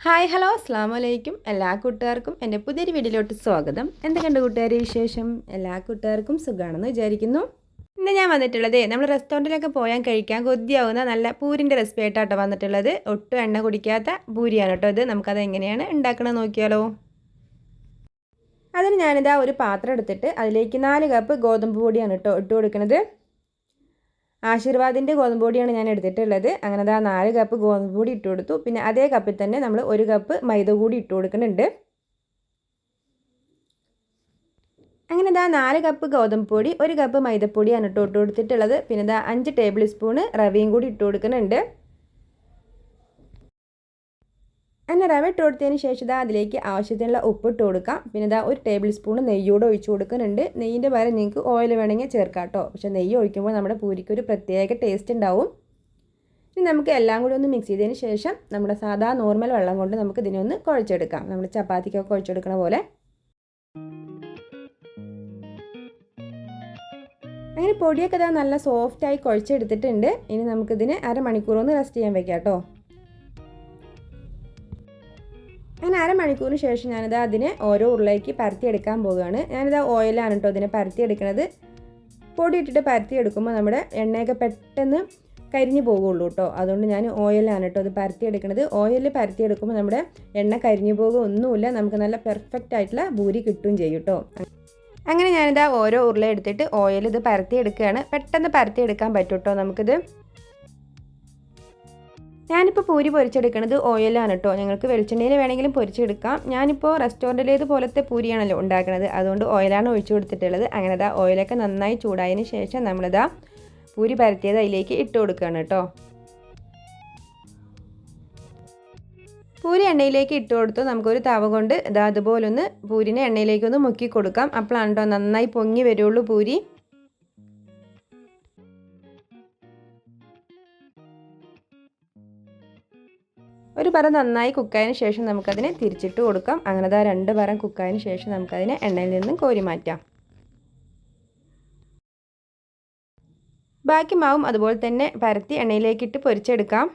Hi hello അസ്സാം വലൈക്കും എല്ലാ കൂട്ടുകാർക്കും എന്റെ പുതിയൊരു വീഡിയോയിലോട്ട് സ്വാഗതം. എന്തൊക്കെയുണ്ട് കൂട്ടുകാർ വിശേഷം? എല്ലാ കൂട്ടുകാർക്കും സുഖമാണെന്ന് വിചാരിക്കുന്നു. ഇന്ന് ഞാൻ വന്നിട്ടുള്ളത് നമ്മൾ റെസ്റ്റോറന്റിലൊക്കെ പോയാൽ കഴിക്കാൻ കൊതിയാവുന്ന നല്ല പൂരിന്റെ റെസിപ്പി ആയിട്ടാട്ടോ വന്നിട്ടുള്ളത്. ഒട്ടും എണ്ണ കുടിക്കാത്ത പൂരിയാണ് കേട്ടോ ഇത്. നമുക്കത് എങ്ങനെയാണ് ഉണ്ടാക്കണമെന്ന് നോക്കിയാലോ. അതിന് ഞാനിതാ ഒരു പാത്രം എടുത്തിട്ട് അതിലേക്ക് നാല് കപ്പ് ഗോതമ്പ് പൊടിയാണ് കേട്ടോ ഇട്ട് കൊടുക്കുന്നത് ആശീർവാദിന്റെ ഗോതമ്പ് പൊടിയാണ് ഞാൻ എടുത്തിട്ടുള്ളത്. അങ്ങനെ അതാ നാല് കപ്പ് ഗോതമ്പ് പൊടി ഇട്ട് കൊടുത്തു. പിന്നെ അതേ കപ്പിൽ തന്നെ നമ്മൾ ഒരു കപ്പ് മൈദ കൂടി ഇട്ട് കൊടുക്കുന്നുണ്ട്. അങ്ങനെ ഇതാ നാല് കപ്പ് ഗോതമ്പ് പൊടി ഒരു കപ്പ് മൈദപ്പൊടിയാണ് ഇട്ട് കൊടുത്തിട്ടുള്ളത്. പിന്നെ ഇതാ അഞ്ച് ടേബിൾ സ്പൂണ് റവയും കൂടി ഇട്ട് കൊടുക്കുന്നുണ്ട്. അങ്ങനെ റവ ഇട്ട് കൊടുത്തതിന് ശേഷം ഇതാ അതിലേക്ക് ആവശ്യത്തിനുള്ള ഉപ്പ് ഇട്ട് കൊടുക്കാം. പിന്നെ ഇതാ ഒരു ടേബിൾ സ്പൂൺ നെയ്യൂടെ ഒഴിച്ച് കൊടുക്കുന്നുണ്ട്. നെയ്യിന്റെ പകരം നിങ്ങൾക്ക് ഓയിൽ വേണമെങ്കിൽ ചേർക്കാം കേട്ടോ. പക്ഷേ നെയ്യ് ഒഴിക്കുമ്പോൾ നമ്മുടെ പൂരിക്ക് ഒരു പ്രത്യേക ടേസ്റ്റ് ഉണ്ടാവും. ഇനി നമുക്ക് എല്ലാം കൂടി ഒന്ന് മിക്സ് ചെയ്തതിന് ശേഷം നമ്മുടെ സാധാ നോർമൽ വെള്ളം കൊണ്ട് നമുക്ക് ഇതിനെ ഒന്ന് കുഴച്ചെടുക്കാം. നമ്മൾ ചപ്പാത്തിക്കൊക്കെ കുഴച്ചെടുക്കണ പോലെ. അങ്ങനെ പൊടിയൊക്കെ ഇതാ നല്ല സോഫ്റ്റായി കുഴച്ചെടുത്തിട്ടുണ്ട്. ഇനി നമുക്കിതിന് അരമണിക്കൂർ ഒന്ന് റെസ്റ്റ് ചെയ്യാൻ വെക്കാം കേട്ടോ. അങ്ങനെ അരമണിക്കൂറിന് ശേഷം ഞാനിത് അതിനെ ഓരോ ഉരുളേക്ക് പരത്തിയെടുക്കാൻ പോവുകയാണ്. ഞാനിത് ഓയിലാണ് കേട്ടോ ഇതിനെ പരത്തിയെടുക്കണത്. പൊടിയിട്ടിട്ട് പരത്തിയെടുക്കുമ്പോൾ നമ്മുടെ എണ്ണയൊക്കെ പെട്ടെന്ന് കരിഞ്ഞു പോകുള്ളൂ കേട്ടോ അതുകൊണ്ട് ഞാൻ ഓയിലാണ് കേട്ടോ അത് പരത്തിയെടുക്കുന്നത് ഓയിലിൽ പരത്തിയെടുക്കുമ്പോൾ നമ്മുടെ എണ്ണ കരിഞ്ഞു പോകുക ഒന്നുമില്ല നമുക്ക് നല്ല പെർഫെക്റ്റ് ആയിട്ടുള്ള ഭൂരി കിട്ടുകയും ചെയ്യും കേട്ടോ അങ്ങനെ ഞാനിതാ ഓരോ ഉരുള എടുത്തിട്ട് ഓയിൽ ഇത് പരത്തിയെടുക്കുകയാണ്. പെട്ടെന്ന് പരത്തിയെടുക്കാൻ പറ്റും കേട്ടോ നമുക്കിത്. ഞാനിപ്പോൾ പൂരി പൊരിച്ചെടുക്കുന്നത് ഓയിലാണ് കേട്ടോ ഞങ്ങൾക്ക് വെളിച്ചെണ്ണയിൽ വേണമെങ്കിലും പൊരിച്ചെടുക്കാം. ഞാനിപ്പോൾ റെസ്റ്റോറന്റിലേത് പോലത്തെ പൂരിയാണല്ലോ ഉണ്ടാക്കുന്നത് അതുകൊണ്ട് ഓയിലാണ് ഒഴിച്ചു കൊടുത്തിട്ടുള്ളത്. അങ്ങനെ ദാ ഓയിലൊക്കെ നന്നായി ചൂടായതിന് ശേഷം നമ്മളിതാ പൂരി പരത്തിയത് അതിലേക്ക് ഇട്ട് കൊടുക്കുകയാണ് കേട്ടോ പൂരി എണ്ണയിലേക്ക് ഇട്ട് കൊടുത്തു. നമുക്കൊരു തവ കൊണ്ട് ഇതാ അതുപോലൊന്ന് പൂരിനെ എണ്ണയിലേക്കൊന്ന് മുക്കി കൊടുക്കാം. അപ്പോഴാണ് കേട്ടോ നന്നായി പൊങ്ങി വരുള്ളൂ പൂരി. ഒരു പറ നന്നായി കുക്കായതിന് ശേഷം നമുക്കതിനെ തിരിച്ചിട്ട് കൊടുക്കാം. അങ്ങനെ ആ രണ്ട് പരം കുക്കായതിന് ശേഷം നമുക്കതിനെ എണ്ണയിൽ നിന്നും കോരി മാറ്റാം. ബാക്കി മാവും അതുപോലെ തന്നെ പരത്തി എണ്ണയിലേക്കിട്ട് പൊരിച്ചെടുക്കാം.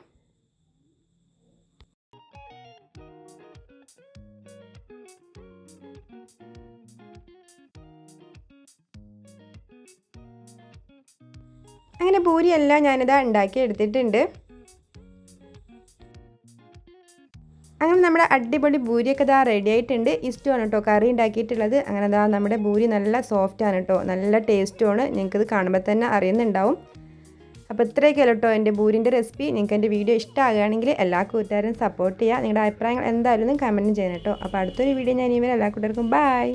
അങ്ങനെ പൂരിയെല്ലാം ഞാനിതാ ഉണ്ടാക്കി എടുത്തിട്ടുണ്ട് അങ്ങനെ നമ്മുടെ അടിപൊളി ഭൂരിയൊക്കെ ഇതാ റെഡി ആയിട്ടുണ്ട്. ഇഷ്ടമാണ് കേട്ടോ കറി ഉണ്ടാക്കിയിട്ടുള്ളത്. അങ്ങനെ ഇതാ നമ്മുടെ ഭൂരി നല്ല സോഫ്റ്റ് ആണ് കേട്ടോ നല്ല ടേസ്റ്റുമാണ് നിങ്ങൾക്കിത് കാണുമ്പോൾ തന്നെ അറിയുന്നുണ്ടാവും. അപ്പോൾ ഇത്രയൊക്കെ കേട്ടോ എന്റെ ബൂരിന്റെ റെസിപ്പി നിങ്ങൾക്ക് എന്റെ വീഡിയോ ഇഷ്ടമാകുകയാണെങ്കിൽ എല്ലാ കൂട്ടുകാരും സപ്പോർട്ട് ചെയ്യുക നിങ്ങളുടെ അഭിപ്രായങ്ങൾ എന്തായാലും കമന്റ് ചെയ്യണം കേട്ടോ അപ്പോൾ അടുത്തൊരു വീഡിയോ ഞാൻ ഇവരെ എല്ലാ കൂട്ടുകാർക്കും ബൈ